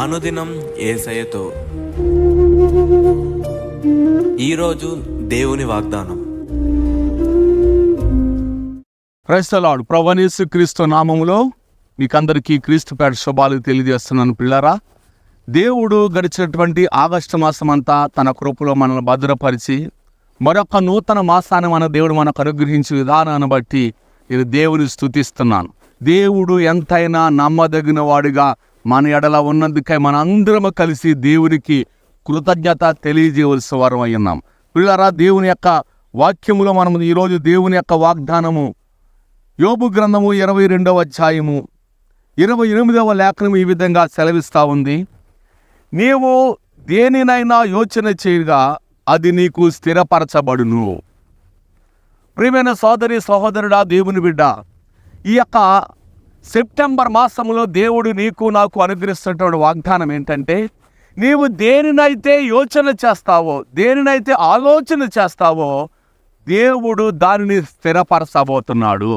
అనుదినం ఏసయతో ఈరోజు దేవుని వాగ్దానం. క్రైస్తలాడు ప్రవణేశు క్రీస్తు నామములో మీకందరికీ క్రీస్తు పేట శుభాలు తెలియజేస్తున్నాను పిల్లరా. దేవుడు గడిచినటువంటి ఆగస్టు మాసం అంతా తన కృపలో మనల్ని భద్రపరిచి మరొక నూతన మాసాన్ని మన దేవుడు మనకు అనుగ్రహించే విధానాన్ని బట్టి నేను దేవుని స్థుతిస్తున్నాను దేవుడు ఎంతైనా నమ్మదగిన వాడుగా మన ఎడల ఉన్నందుకై మన అందరము కలిసి దేవునికి కృతజ్ఞత తెలియజేయవలసిన వారం అయ్యున్నాం ఉన్నాం. పిల్లరా దేవుని యొక్క వాక్యములో మనం ఈరోజు దేవుని యొక్క వాగ్దానము యోబు గ్రంథము ఇరవై రెండవ అధ్యాయము ఇరవై ఎనిమిదవ లేఖనం ఈ విధంగా సెలవిస్తా ఉంది. నీవు దేనినైనా యోచన చేయగా అది నీకు స్థిరపరచబడును. ప్రియమైన సోదరి సహోదరుడా దేవుని బిడ్డ ఈ యొక్క సెప్టెంబర్ మాసంలో దేవుడు నీకు నాకు అనుగ్రహిస్తున్నటువంటి వాగ్దానం ఏంటంటే నీవు దేనినైతే యోచన చేస్తావో దేనినైతే ఆలోచన చేస్తావో దేవుడు దానిని స్థిరపరచబోతున్నాడు.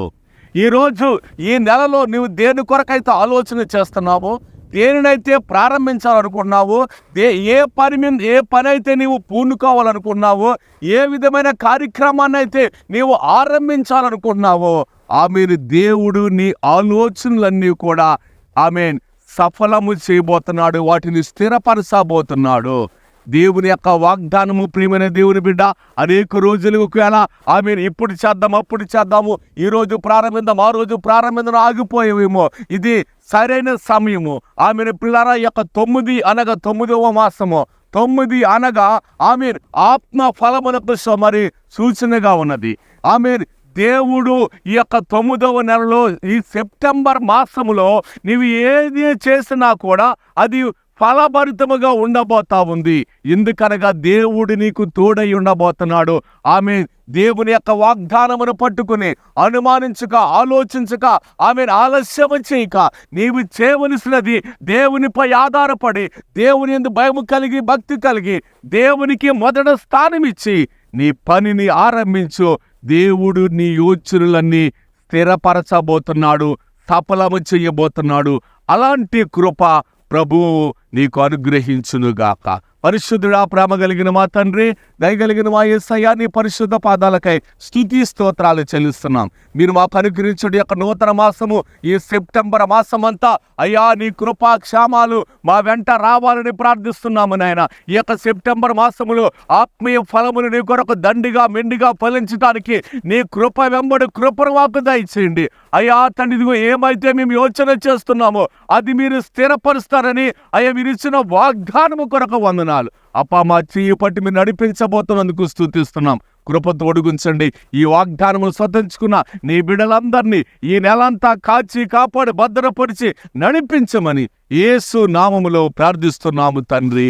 ఈరోజు ఈ నెలలో నువ్వు దేని కొరకైతే ఆలోచన చేస్తున్నావో దేనినైతే ప్రారంభించాలనుకున్నావో దే ఏ పని మీద ఏ పని అయితే నీవు పూనుకోవాలనుకున్నావో ఏ విధమైన కార్యక్రమాన్ని అయితే నీవు ఆరంభించాలనుకున్నావో ఆమెను దేవుడు నీ ఆలోచనలన్నీ కూడా ఆమె సఫలము చేయబోతున్నాడు వాటిని స్థిరపరచబోతున్నాడు. దేవుని యొక్క వాగ్దానము ప్రియమైన దేవుని బిడ్డ అనేక రోజులు ఒకవేళ ఆమె ఇప్పుడు చేద్దాం అప్పుడు చేద్దాము ఈ రోజు ప్రారంభిద్దాం ఆ రోజు ప్రారంభిద్దాం ఆగిపోయేమో ఇది సరైన సమయము. ఆమెను పిల్లల యొక్క తొమ్మిది అనగా తొమ్మిదవ మాసము. తొమ్మిది అనగా ఆమె ఆత్మ ఫలమునకు మరి సూచనగా ఉన్నది. ఆమె దేవుడు ఈ యొక్క తొమ్మిదవ నెలలో ఈ సెప్టెంబర్ మాసములో నీవు ఏది చేసినా కూడా అది ఫలభరితముగా ఉండబోతా ఉంది. ఎందుకనగా దేవుడు నీకు తోడై ఉండబోతున్నాడు. ఆమె దేవుని యొక్క వాగ్దానమును పట్టుకుని అనుమానించక ఆలోచించక ఆమెను ఆలస్యము చేయక నీవు చేయవలసినది దేవునిపై ఆధారపడి దేవుని ఎందు భయము కలిగి భక్తి కలిగి దేవునికి మొదట స్థానం ఇచ్చి నీ పనిని ఆరంభించు. దేవుడు నీ యోచనలన్నీ స్థిరపరచబోతున్నాడు సఫలము చేయబోతున్నాడు. అలాంటి కృప ప్రభువు నీకు అనుగ్రహించునుగాక. పరిశుద్ధుడా ప్రేమ కలిగిన మా తండ్రి దయగలిగిన మా యేసయ్య నీ పరిశుద్ధ పాదాలకై స్థుతి స్తోత్రాలు చెల్లిస్తున్నాం. మీరు మా అనుగ్రహించడం యొక్క నూతన మాసము ఈ సెప్టెంబర్ మాసం అంతా అయ్యా నీ కృపా క్షేమాలు మా వెంట రావాలని ప్రార్థిస్తున్నాము నాయన. ఈ యొక్క సెప్టెంబర్ మాసములో ఆత్మీయ ఫలములు నీ కొరకు దండిగా మెండిగా ఫలించడానికి నీ కృప వెంబడి కృపను మాకు దయచేయండి. అయ్యా తండ్రి ఇదిగో ఏమైతే మేము యోచన చేస్తున్నామో అది మీరు స్థిరపరుస్తారని అయ్యా మీరు ఇచ్చిన వాగ్దానము కొరకు వందనాలు అప్ప మా చెయ్యి పట్టి మీరు నడిపించబోతున్నందుకు స్థుతిస్తున్నాం కృప తొడుగుంచండి ఈ వాగ్దానమును స్వతంచుకున్న నీ బిడ్డలందరినీ ఈ నెలంతా కాచి కాపాడి భద్రపరిచి నడిపించమని యేసు నామములో ప్రార్థిస్తున్నాము తండ్రి.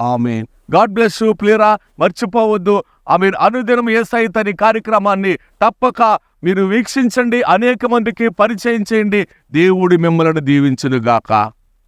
ఆమె గాడ్ బ్లెస్ యూ ప్లీరా మర్చిపోవద్దు. ఆమె అనుదినం ఏసై తని కార్యక్రమాన్ని తప్పక మీరు వీక్షించండి. అనేక మందికి పరిచయం చేయండి. దేవుడి మిమ్మల్ని దీవించునుగాక.